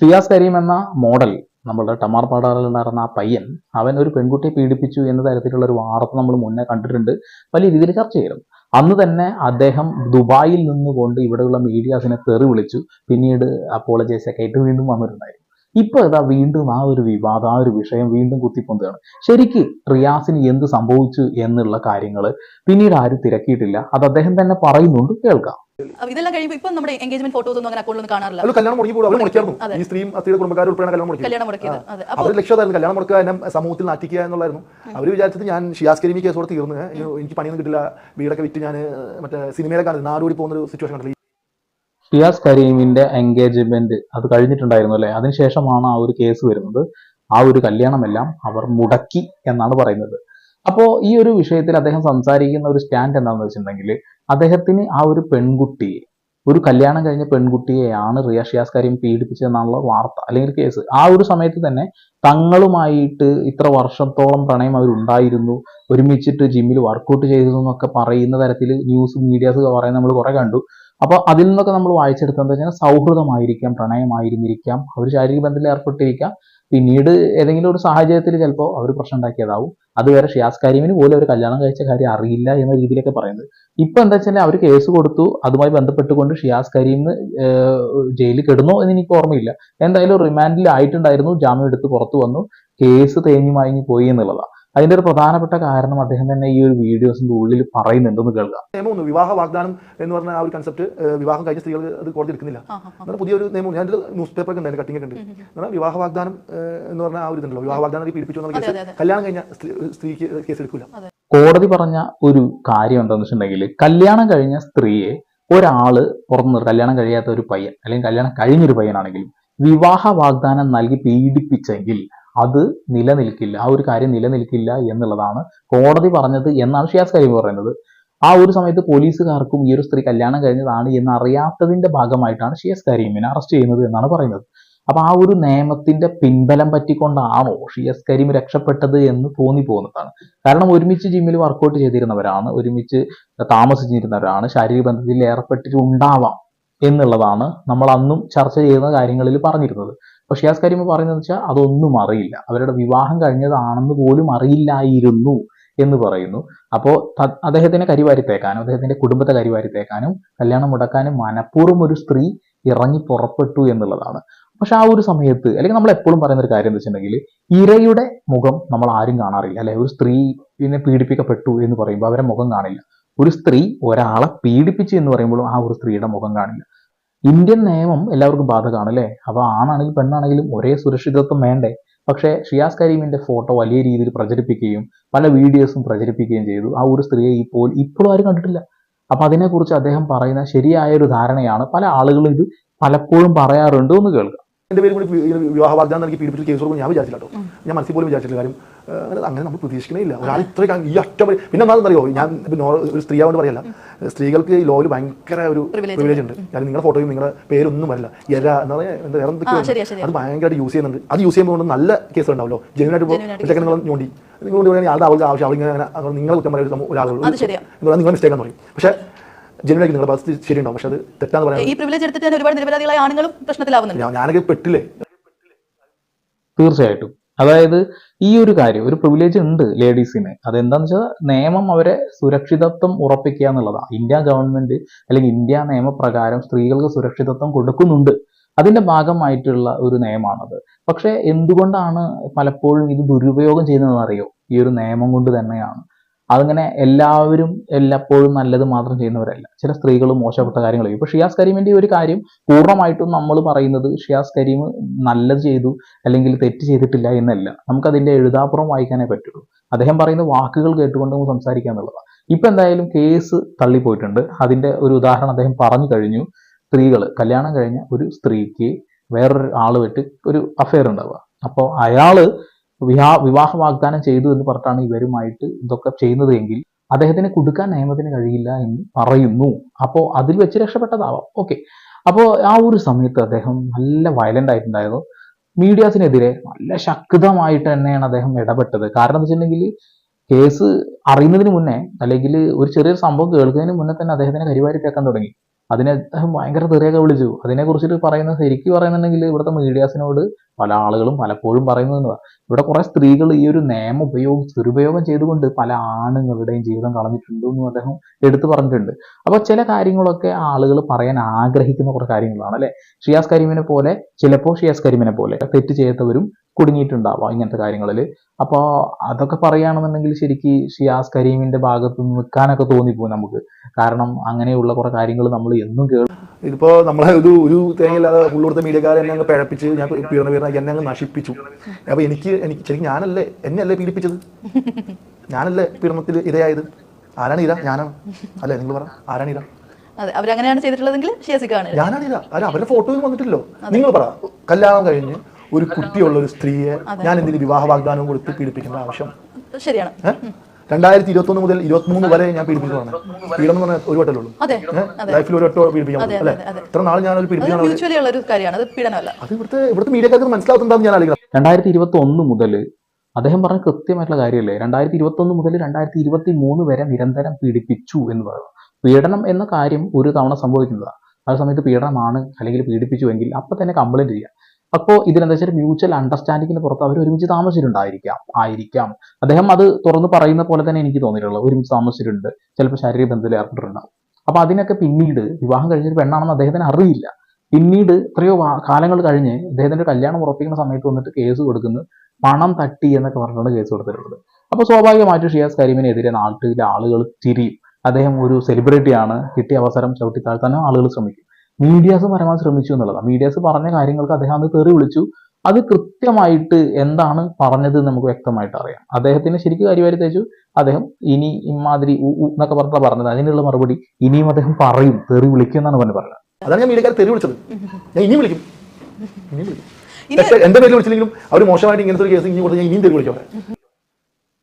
ഫിയാസ് കരീം എന്ന മോഡൽ നമ്മളുടെ ടമാർ പാടാറിലുണ്ടായിരുന്ന ആ പയ്യൻ അവൻ ഒരു പെൺകുട്ടിയെ പീഡിപ്പിച്ചു എന്ന തരത്തിലുള്ള ഒരു വാർത്ത നമ്മൾ മുന്നേ കണ്ടിട്ടുണ്ട്. വലിയ രീതിയിൽ ചർച്ച ചെയ്തിരുന്നു അന്ന് തന്നെ അദ്ദേഹം ദുബായിൽ നിന്നുകൊണ്ട് ഇവിടെയുള്ള മീഡിയാസിനെ തെറി വിളിച്ചു. പിന്നീട് അപ്പോളജൈസ് ഒക്കെ ആയിട്ട് വീണ്ടും വന്നിട്ടുണ്ടായിരുന്നു. ഇപ്പൊ ഇതാ വീണ്ടും ആ ഒരു വിവാദം ആ ഒരു വിഷയം വീണ്ടും കുത്തിപ്പൊന്തുകയാണ്. ശരിക്ക് റിയാസിന് എന്ത് സംഭവിച്ചു എന്നുള്ള കാര്യങ്ങൾ പിന്നീട് ആരും തിരക്കിയിട്ടില്ല. അത് അദ്ദേഹം തന്നെ പറയുന്നുണ്ട്. കേൾക്കാം. ഇതെല്ലാം കഴിയുമ്പോൾ ഇപ്പം നമ്മുടെ എൻഗേജ്മെന്റ് ഫോട്ടോസ് ഒന്നും അങ്ങനെ അക്കൗണ്ടിൽ കാണാറില്ല. കല്യാണം മുടക്കി പോലും അവർ മുടക്കിയായിരുന്നു. ഈ സ്ത്രീയും സ്ത്രീയുടെ കുടുംബക്കാരും ഉൾപ്പെടെ കല്യാണം മുടക്കി കല്യാണം മുടക്കിയത്. അതെ. അപ്പൊ അവർ ലക്ഷ്യമായിരുന്നു കല്യാണം മുടക്കുക എന്നെ സമൂഹത്തിൽ നാറ്റിക്കുക എന്നുള്ളായിരുന്നു അവർ വിചാരിച്ചത് ഞാൻ ഷിയാസ് കരീമി കേസോടെ തീർന്ന്. എനിക്ക് പണിയൊന്നും കിട്ടില്ല. വീടൊക്കെ വിറ്റ് ഞാൻ മറ്റേ സിനിമയിലെ കാണുന്നത് നാടോടി പോകുന്ന ഒരു സിറ്റുവേഷൻ കണ്ടില്ല? ഷിയാസ് കരീമിന്റെ എൻഗേജ്മെന്റ് അത് കഴിഞ്ഞിട്ടുണ്ടായിരുന്നു അല്ലെ? അതിനുശേഷമാണ് ആ ഒരു കേസ് വരുന്നത്. ആ ഒരു കല്യാണമെല്ലാം അവർ മുടക്കി എന്നാണ് പറയുന്നത്. അപ്പോ ഈ ഒരു വിഷയത്തിൽ അദ്ദേഹം സംസാരിക്കുന്ന ഒരു സ്റ്റാൻഡ് എന്താണെന്ന് വെച്ചിട്ടുണ്ടെങ്കിൽ അദ്ദേഹത്തിന് ആ ഒരു പെൺകുട്ടിയെ ഒരു കല്യാണം കഴിഞ്ഞ പെൺകുട്ടിയെയാണ് റിയ ഷിയാസ് കരീം പീഡിപ്പിച്ചതെന്നുള്ള വാർത്ത അല്ലെങ്കിൽ കേസ്. ആ ഒരു സമയത്ത് തന്നെ തങ്ങളുമായിട്ട് ഇത്ര വർഷത്തോളം പ്രണയം അവരുണ്ടായിരുന്നു ഒരുമിച്ചിട്ട് ജിമ്മിൽ വർക്കൗട്ട് ചെയ്തു എന്നൊക്കെ പറയുന്ന തരത്തിൽ ന്യൂസ് മീഡിയാസ് പറയുന്ന നമ്മൾ കുറെ കണ്ടു. അപ്പൊ അതിൽ നിന്നൊക്കെ നമ്മൾ വായിച്ചെടുത്തത് വെച്ചാൽ സൗഹൃദമായിരിക്കാം പ്രണയമായിരുന്നിരിക്കാം അവർ ശാരീരിക ബന്ധത്തിൽ ഏർപ്പെട്ടിരിക്കാം. പിന്നീട് ഏതെങ്കിലും ഒരു സാഹചര്യത്തിൽ ചിലപ്പോൾ അവർ പ്രശ്നം ഉണ്ടാക്കിയതാവും അതുവരെ ഷിയാസ് കരീമിന് പോലും അവർ കല്യാണം കഴിച്ച കാര്യം അറിയില്ല എന്ന രീതിയിലൊക്കെ പറയുന്നത്. ഇപ്പൊ എന്താ വെച്ചാൽ അവർ കേസ് കൊടുത്തു. അതുമായി ബന്ധപ്പെട്ടുകൊണ്ട് ഷിയാസ് കരീമിന് ജയിലിൽ കിടന്നോ എന്ന് എനിക്ക് ഓർമ്മയില്ല. എന്തായാലും റിമാൻഡിൽ ആയിട്ടുണ്ടായിരുന്നു. ജാമ്യം എടുത്ത് പുറത്തു വന്നു. കേസ് തേഞ്ഞു മായങ്ങി പോയി എന്നുള്ളതാണ് അതിന്റെ ഒരു പ്രധാനപ്പെട്ട കാരണം അദ്ദേഹം തന്നെ ഈ ഒരു വീഡിയോസിന്റെ ഉള്ളിൽ പറയുന്നുണ്ടെന്ന് കേൾക്കാം. നിയമമൊന്നും വിവാഹ വാഗ്ദാനം എന്ന് പറഞ്ഞ ആ ഒരു കൺസെപ്റ്റ് വിവാഹം കഴിഞ്ഞ സ്ത്രീകൾ അത് കോടതി എടുക്കുന്നില്ല. എന്നാൽ പുതിയൊരു നിയമം ഞാൻ ന്യൂസ് പേപ്പർ ഉണ്ടായിരുന്നു കട്ടിംഗ് ഒക്കെ ഉണ്ട് എന്നാൽ വിവാഹ വാഗ്ദാനം എന്ന് പറഞ്ഞ ആ ഒരു ഇതുണ്ടല്ലോ വിവാഹ വാഗ്ദാനം പീഡിപ്പിച്ചു കേസ്. കല്യാണം കഴിഞ്ഞ സ്ത്രീക്ക് കേസ് എടുക്കില്ല കോടതി പറഞ്ഞ ഒരു കാര്യം എന്താണെന്ന് വെച്ചിട്ടുണ്ടെങ്കിൽ കല്യാണം കഴിഞ്ഞ സ്ത്രീയെ ഒരാൾ പുറത്തു നിന്ന് കല്യാണം കഴിയാത്ത ഒരു പയ്യൻ അല്ലെങ്കിൽ കല്യാണം കഴിഞ്ഞൊരു പയ്യനാണെങ്കിലും വിവാഹ വാഗ്ദാനം നൽകി പീഡിപ്പിച്ചെങ്കിൽ അത് നിലനിൽക്കില്ല. ആ ഒരു കാര്യം നിലനിൽക്കില്ല എന്നുള്ളതാണ് കോടതി പറഞ്ഞത് എന്നാണ് ഷിയാസ് കരീം പറയുന്നത്. ആ ഒരു സമയത്ത് പോലീസുകാർക്കും ഈ ഒരു സ്ത്രീ കല്യാണം കഴിഞ്ഞതാണ് എന്ന് അറിയാത്തതിന്റെ ഭാഗമായിട്ടാണ് ഷിയാസ് കരീമിനെ അറസ്റ്റ് ചെയ്യുന്നത് എന്നാണ് പറയുന്നത്. അപ്പൊ ആ ഒരു നിയമത്തിന്റെ പിൻബലം പറ്റിക്കൊണ്ടാണോ ഷിയാസ് കരീം രക്ഷപ്പെട്ടത് എന്ന് തോന്നി പോകുന്നതാണ് കാരണം ഒരുമിച്ച് ജിമ്മിൽ വർക്കൗട്ട് ചെയ്തിരുന്നവരാണ് ഒരുമിച്ച് താമസിച്ചിരുന്നവരാണ് ശാരീരിക ബന്ധത്തിൽ ഏർപ്പെട്ടിട്ടുണ്ടാവാം എന്നുള്ളതാണ് നമ്മൾ അന്നും ചർച്ച ചെയ്യുന്ന കാര്യങ്ങളിൽ പറഞ്ഞിരുന്നത്. പക്ഷെ ഷിയാസ് കരീം പറയുന്നത് വെച്ചാൽ അതൊന്നും അറിയില്ല. അവരുടെ വിവാഹം കഴിഞ്ഞതാണെന്ന് പോലും അറിയില്ലായിരുന്നു എന്ന് പറയുന്നു. അപ്പോൾ അദ്ദേഹത്തിനെ കരിവാരിത്തേക്കാനും അദ്ദേഹത്തിന്റെ കുടുംബത്തെ കരിവാരിത്തേക്കാനും കല്യാണം മുടക്കാനും മനഃപൂർവം ഒരു സ്ത്രീ ഇറങ്ങി പുറപ്പെട്ടു എന്നുള്ളതാണ്. പക്ഷെ ആ ഒരു സമയത്ത് അല്ലെങ്കിൽ നമ്മൾ എപ്പോഴും പറയുന്ന ഒരു കാര്യം എന്ന് വെച്ചിട്ടുണ്ടെങ്കിൽ ഇരയുടെ മുഖം നമ്മൾ ആരും കാണാറില്ല. അല്ലെ? ഒരു സ്ത്രീ പിന്നെ പീഡിപ്പിക്കപ്പെട്ടു എന്ന് പറയുമ്പോൾ അവരെ മുഖം കാണില്ല. ഒരു സ്ത്രീ ഒരാളെ പീഡിപ്പിച്ചു എന്ന് പറയുമ്പോഴും ആ ഒരു സ്ത്രീയുടെ മുഖം കാണില്ല. ഇന്ത്യൻ നിയമം എല്ലാവർക്കും ബാധകമാണ് അല്ലേ? അപ്പൊ ആണാണെങ്കിലും പെണ്ണാണെങ്കിലും ഒരേ സുരക്ഷിതത്വം വേണ്ടേ? പക്ഷേ ഷിയാസ് കരീമിന്റെ ഫോട്ടോ വലിയ രീതിയിൽ പ്രചരിപ്പിക്കുകയും പല വീഡിയോസും പ്രചരിപ്പിക്കുകയും ചെയ്തു. ആ ഒരു സ്ത്രീയെ ഇപ്പോൾ ഇപ്പോഴും ആരും കണ്ടിട്ടില്ല. അപ്പൊ അതിനെക്കുറിച്ച് അദ്ദേഹം പറയുന്ന ശരിയായ ഒരു ധാരണയാണ് പല ആളുകളും ഇത് പലപ്പോഴും പറയാറുണ്ട് എന്ന് കേൾക്കാം. എന്റെ പേര് കൂടി വിവാഹ വാഗ്ദാനം നൽകി പീഡിപ്പിച്ച കേസ് കൊടുക്കും ഞാൻ വിചാരിച്ചില്ല കേട്ടോ. ഞാൻ മനസ്സിൽ പോലും വിചാരിച്ചില്ല കാര്യം. അങ്ങനെ അങ്ങനെ നമ്മൾ പ്രതീക്ഷിക്കണേ ഇല്ല ഒരാൾ ഇത്ര ഈ അറ്റം പിന്നെ എന്താണെന്നറിയോ? ഞാൻ ഒരു സ്ത്രീ ആവുകൊണ്ട് പറയല്ല. സ്ത്രീകൾക്ക് ഈ ലോയിൽ ഭയങ്കര ഒരു പ്രിവിലേജ് ഉണ്ട്. കാരണം നിങ്ങളുടെ ഫോട്ടോയും നിങ്ങളുടെ പേരൊന്നും വരില്ല. എര എന്ന് പറയുക എന്താ വേറെ എന്തൊക്കെയോ. അത് ഭയങ്കരമായിട്ട് യൂസ് ചെയ്യുന്നുണ്ട്. അത് യൂസ് ചെയ്യുമ്പോൾ നല്ല കേസ് ഉണ്ടാവല്ലോ ജെനുവിനായിട്ട് ഇപ്പോൾ നിങ്ങൾ നോണ്ടി നിങ്ങൾ കൊണ്ട് പറയുകയാണെങ്കിൽ ആളുടെ അവൾക്ക് ആവശ്യം അവളിങ്ങനെ നിങ്ങളെ കുറ്റം പറയുന്ന ഒരാളുകൾ. നിങ്ങൾ മിസ്റ്റേക്ക് എന്ന് പറയും. പക്ഷേ ജെനുവിനായിട്ട് നിങ്ങളുടെ ഭാഗത്ത് ശരിയുണ്ടാവും. പക്ഷെ അത് തെറ്റാന്ന് പറയാം ഈ പ്രിവിലേജ് എടുത്തിട്ട് ഒരുപാട് നിരപരാധികളായ ആണുങ്ങളും പ്രശ്നത്തിലാവുന്നുണ്ട്. ഞാനൊക്കെ പെട്ടില്ലേ? തീർച്ചയായിട്ടും. അതായത് ഈ ഒരു കാര്യം ഒരു പ്രിവിലേജ് ഉണ്ട് ലേഡീസിന് അതെന്താന്ന് വെച്ചാൽ നിയമം അവരെ സുരക്ഷിതത്വം ഉറപ്പിക്കുക എന്നുള്ളതാണ് ഇന്ത്യ ഗവൺമെന്റ് അല്ലെങ്കിൽ ഇന്ത്യ നിയമപ്രകാരം സ്ത്രീകൾക്ക് സുരക്ഷിതത്വം കൊടുക്കുന്നുണ്ട്. അതിന്റെ ഭാഗമായിട്ടുള്ള ഒരു നിയമമാണത്. പക്ഷെ എന്തുകൊണ്ടാണ് പലപ്പോഴും ഇത് ദുരുപയോഗം ചെയ്യുന്നതെന്ന് അറിയോ ഈ ഒരു നിയമം കൊണ്ട് തന്നെയാണ്. അതിങ്ങനെ എല്ലാവരും എല്ലാപ്പോഴും നല്ലത് മാത്രം ചെയ്യുന്നവരല്ല. ചില സ്ത്രീകൾ മോശപ്പെട്ട കാര്യങ്ങൾ ചെയ്യും ഇപ്പൊ ഷിയാസ് കരീമിന്റെ ഒരു കാര്യം പൂർണമായിട്ടും നമ്മൾ പറയുന്നത് ഷിയാസ് കരീം നല്ലത് ചെയ്തു അല്ലെങ്കിൽ തെറ്റ് ചെയ്തിട്ടില്ല എന്നല്ല. നമുക്ക് അതിന്റെ എഴുതാപ്പുറം വായിക്കാനേ പറ്റുള്ളൂ. അദ്ദേഹം പറയുന്ന വാക്കുകൾ കേട്ടുകൊണ്ട് നമുക്ക് സംസാരിക്കുക എന്നുള്ളതാണ് ഇപ്പൊ എന്തായാലും കേസ് തള്ളിപ്പോയിട്ടുണ്ട്. അതിന്റെ ഒരു ഉദാഹരണം അദ്ദേഹം പറഞ്ഞു കഴിഞ്ഞു. സ്ത്രീകൾ കല്യാണം കഴിഞ്ഞ ഒരു സ്ത്രീക്ക് വേറൊരു വെട്ട് ഒരു അഫയർ ഉണ്ടാവുക. അപ്പോൾ അയാൾ വിവാഹ വിവാഹ വാഗ്ദാനം ചെയ്തു എന്ന് പറഞ്ഞിട്ടാണ് ഇവരുമായിട്ട് ഇതൊക്കെ ചെയ്യുന്നത് എങ്കിൽ അദ്ദേഹത്തിന് കൊടുക്കാൻ നിയമത്തിന് കഴിയില്ല എന്ന് പറയുന്നു. അപ്പോൾ അതിൽ വെച്ച് രക്ഷപ്പെട്ടതാവാം. ഓക്കെ. അപ്പോൾ ആ ഒരു സമയത്ത് അദ്ദേഹം നല്ല വയലന്റ് ആയിട്ടുണ്ടായിരുന്നു. മീഡിയാസിനെതിരെ നല്ല ശക്തമായിട്ട് തന്നെയാണ് അദ്ദേഹം ഇടപെട്ടത്. കാരണം എന്ന് വെച്ചിട്ടുണ്ടെങ്കിൽ കേസ് അറിയുന്നതിന് മുന്നേ അല്ലെങ്കിൽ ഒരു ചെറിയൊരു സംഭവം കേൾക്കുന്നതിന് മുന്നേ തന്നെ അദ്ദേഹത്തിനെ കരിവാരി തേക്കാൻ തുടങ്ങി. അതിനെ അദ്ദേഹം ഭയങ്കര തെറിയൊക്കെ വിളിച്ചു. അതിനെ കുറിച്ചിട്ട് പറയുന്ന ശരിക്കും പറയുന്നുണ്ടെങ്കിൽ ഇവിടുത്തെ മീഡിയാസിനോട് പല ആളുകളും പലപ്പോഴും പറയുന്നത് ഇവിടെ കുറെ സ്ത്രീകൾ ഈ ഒരു നിയമം ഉപയോഗിച്ച് ദുരുപയോഗം ചെയ്തുകൊണ്ട് പല ആണുങ്ങളുടെയും ജീവിതം കളഞ്ഞിട്ടുണ്ട് എന്നും അദ്ദേഹം എടുത്തു പറഞ്ഞിട്ടുണ്ട്. അപ്പൊ ചില കാര്യങ്ങളൊക്കെ ആളുകൾ പറയാൻ ആഗ്രഹിക്കുന്ന കുറെ കാര്യങ്ങളാണ് അല്ലെ? ഷിയാസ് കരീമിനെ പോലെ ചിലപ്പോൾ ഷിയാസ് കരീമിനെ പോലെ തെറ്റ് ചെയ്യാത്തവരും കുടുങ്ങിയിട്ടുണ്ടാവാം ഇങ്ങനത്തെ കാര്യങ്ങളിൽ. അപ്പോൾ അതൊക്കെ പറയുകയാണെന്നുണ്ടെങ്കിൽ ശരിക്ക് ഷിയാസ് കരീമിന്റെ ഭാഗത്ത് നിൽക്കാനൊക്കെ തോന്നിപ്പോകും നമുക്ക്. കാരണം അങ്ങനെയുള്ള കുറെ കാര്യങ്ങൾ നമ്മൾ എന്നും കേൾക്കും ഇതിപ്പോ നമ്മളെ ഒരു ഒരു തേങ്ങയില്ലാതെ ഉള്ളൂടുത്ത മീഡിയക്കാരെ പിഴപ്പിച്ച് ഞാൻ പീഡന പീഡന എന്നെ അങ്ങ് നശിപ്പിച്ചു. അപ്പൊ എനിക്ക് എനിക്ക് ശരിക്കും ഞാനല്ലേ എന്നെ അല്ലേ പീഡിപ്പിച്ചത്? ഞാനല്ലേ പീഡനത്തിൽ ഇരയായത്? ആരാണ് ഇര? ഞാനാണ്? അല്ലേ നിങ്ങൾ പറ. ആരാണ് ഇര? അവരങ്ങനെയാണ് ചെയ്തിട്ടുള്ളതെങ്കിൽ ഞാനാണ് ഇര. അല്ല അവരുടെ ഫോട്ടോയും വന്നിട്ടില്ലോ നിങ്ങൾ പറ. കല്യാണം കഴിഞ്ഞ് ഒരു കുട്ടിയുള്ള ഒരു സ്ത്രീയെ ഞാൻ എന്തിന് വിവാഹ വാഗ്ദാനം കൊടുത്ത് പീഡിപ്പിക്കേണ്ട ആവശ്യം? ശരിയാണ്. രണ്ടായിരത്തി ഇരുപത്തൊന്ന് മുതൽ ഇരുപത്തിമൂന്ന് വരെ ഞാൻ പീഡിപ്പിച്ചതാണ്. പീഡനം എന്ന് പറഞ്ഞാൽ ഒരു വട്ടമല്ലേ ഉള്ളൂ? ലൈഫിൽ ഒരു വട്ടം പീഡിപ്പിക്കാൻ അല്ലേ. ഇത്ര നാൾ ഞാൻ പീഡിപ്പിക്കാൻ ഉള്ള ഒരു കാര്യമാണ്. അത് ഇവിടുത്തെ ഇവിടുത്തെ മീഡിയക്കാർക്ക് മനസ്സിലാവുന്നുണ്ടാവും ഞാൻ ആലോചിക്കാം രണ്ടായിരത്തി ഇരുപത്തി ഒന്ന് മുതൽ അദ്ദേഹം പറഞ്ഞ കൃത്യമായിട്ടുള്ള കാര്യമല്ലേ? രണ്ടായിരത്തി ഇരുപത്തി ഒന്ന് മുതൽ രണ്ടായിരത്തി ഇരുപത്തി മൂന്ന് വരെ നിരന്തരം പീഡിപ്പിച്ചു എന്ന് പറയുന്നത് പീഡനം എന്ന കാര്യം ഒരു തവണ സംഭവിക്കുന്നതാണ് ആ സമയത്ത് പീഡനമാണ് അല്ലെങ്കിൽ പീഡിപ്പിച്ചുവെങ്കിൽ അപ്പൊ തന്നെ കംപ്ലൈന്റ് ചെയ്യാം. അപ്പോൾ ഇതിലെന്താ വെച്ചാൽ മ്യൂച്വൽ അണ്ടർസ്റ്റാൻഡിങ്ങിന് പുറത്ത് അവർ ഒരുമിച്ച് താമസിച്ചിട്ടുണ്ടായിരിക്കാം ആയിരിക്കാം. അദ്ദേഹം അത് തുറന്ന് പറയുന്ന പോലെ തന്നെ എനിക്ക് തോന്നിയിട്ടുള്ളത് ഒരുമിച്ച് താമസിച്ചിട്ടുണ്ട് ചിലപ്പോൾ ശാരീരിക ബന്ധത്തിൽ ഏർപ്പെട്ടിട്ടുണ്ടാവും അപ്പൊ അതിനൊക്കെ പിന്നീട് വിവാഹം കഴിഞ്ഞൊരു പെണ്ണാണെന്ന് അദ്ദേഹത്തിന് അറിയില്ല. പിന്നീട് എത്രയോ കാലങ്ങൾ കഴിഞ്ഞ് അദ്ദേഹത്തിന്റെ കല്യാണം ഉറപ്പിക്കുന്ന സമയത്ത് വന്നിട്ട് കേസ് കൊടുക്കുന്നു പണം തട്ടി എന്നൊക്കെ പറഞ്ഞിട്ടാണ് കേസ് കൊടുത്തിട്ടുള്ളത്. അപ്പോൾ സ്വാഭാവികമായിട്ടും ഷിയാസ് കരീമിനെതിരെ നാട്ടിലെ ആളുകൾ തിരിയും അദ്ദേഹം ഒരു സെലിബ്രിറ്റിയാണ് കിട്ടിയ അവസരം ചവിട്ടി താഴ്ത്താനും ആളുകൾ ശ്രമിക്കും. മീഡിയാസ് പരമാവധി ശ്രമിച്ചു എന്നുള്ളതാണ്. മീഡിയാസ് പറഞ്ഞ കാര്യങ്ങൾക്ക് അദ്ദേഹം അത് തെറി വിളിച്ചു. അത് കൃത്യമായിട്ട് എന്താണ് പറഞ്ഞത് എന്ന് നമുക്ക് വ്യക്തമായിട്ട് അറിയാം. അദ്ദേഹത്തിന് ശരിക്കും കാര്യമായി തേച്ചു അദ്ദേഹം ഇനി ഇമാതിരി എന്നൊക്കെ പറഞ്ഞാൽ പറഞ്ഞത്. അതിനുള്ള മറുപടി ഇനിയും അദ്ദേഹം പറയും. തെറി വിളിക്കും എന്നാണ് പറഞ്ഞു പറഞ്ഞത്. അതാണ് ഞാൻ മീഡിയക്കാർ തെറി വിളിച്ചത്. ഞാൻ ഇനിയും വിളിക്കും. ഇനിയും വിളിക്കും. എന്റെ പേരിൽ വിളിച്ചില്ലെങ്കിലും അവർ മോശമായിട്ട് ഇങ്ങനത്തെ ഒരു കേസ് ഇനി കൊടുത്ത് ഞാൻ ഇനിയും തെറി വിളിക്കും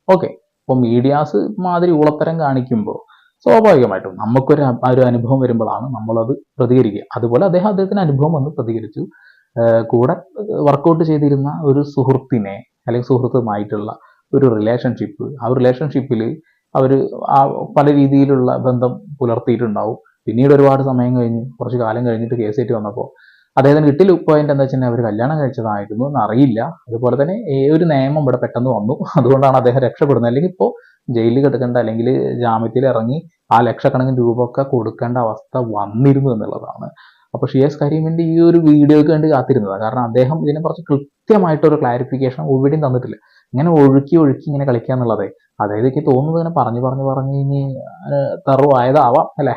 ഓക്കെ. അപ്പോൾ മീഡിയാസ് മാതിരി ഊളത്തരം കാണിക്കുമ്പോൾ സ്വാഭാവികമായിട്ടും നമുക്കൊരു ഒരു അനുഭവം വരുമ്പോഴാണ് നമ്മളത് പ്രതികരിക്കുക. അതുപോലെ അദ്ദേഹം അദ്ദേഹത്തിന് അനുഭവം വന്ന് പ്രതികരിച്ചു. കൂടെ വർക്കൗട്ട് ചെയ്തിരുന്ന ഒരു സുഹൃത്തിനെ അല്ലെങ്കിൽ സുഹൃത്തുമായിട്ടുള്ള ഒരു റിലേഷൻഷിപ്പ് ആ റിലേഷൻഷിപ്പിൽ അവർ ആ പല രീതിയിലുള്ള ബന്ധം പുലർത്തിയിട്ടുണ്ടാവും. പിന്നീട് ഒരുപാട് സമയം കഴിഞ്ഞ് കുറച്ച് കാലം കഴിഞ്ഞിട്ട് കേസേറ്റ് വന്നപ്പോൾ അദ്ദേഹത്തിന് കിട്ടിയ പോയിന്റ് എന്താ വെച്ചാൽ അവർ കല്യാണം കഴിച്ചതായിരുന്നു എന്നറിയില്ല. അതുപോലെ തന്നെ ഒരു നിയമം ഇവിടെ പെട്ടെന്ന് വന്നു. അതുകൊണ്ടാണ് അദ്ദേഹം രക്ഷപ്പെടുന്നത്. അല്ലെങ്കിൽ ഇപ്പോൾ ജയിലിൽ കിടക്കേണ്ട അല്ലെങ്കിൽ ജാമ്യത്തിൽ ഇറങ്ങി ആ ലക്ഷക്കണക്കിന് രൂപ ഒക്കെ കൊടുക്കേണ്ട അവസ്ഥ വന്നിരുന്നു എന്നുള്ളതാണ്. അപ്പോൾ ഷിയാസ് കരീമിന്റെ ഈ ഒരു വീഡിയോയ്ക്ക് വേണ്ടി കാത്തിരുന്നതാണ് കാരണം അദ്ദേഹം ഇതിനെ കുറച്ച് കൃത്യമായിട്ടൊരു ക്ലാരിഫിക്കേഷൻ എവിടെയും തന്നിട്ടില്ല. ഇങ്ങനെ ഒഴുക്കി ഒഴുക്കി ഇങ്ങനെ കളിക്കുക എന്നുള്ളതേ അതായത് എനിക്ക് തോന്നുന്നത് ഇങ്ങനെ പറഞ്ഞു പറഞ്ഞു പറഞ്ഞു ഇനി തറവായതാവാം അല്ലെ?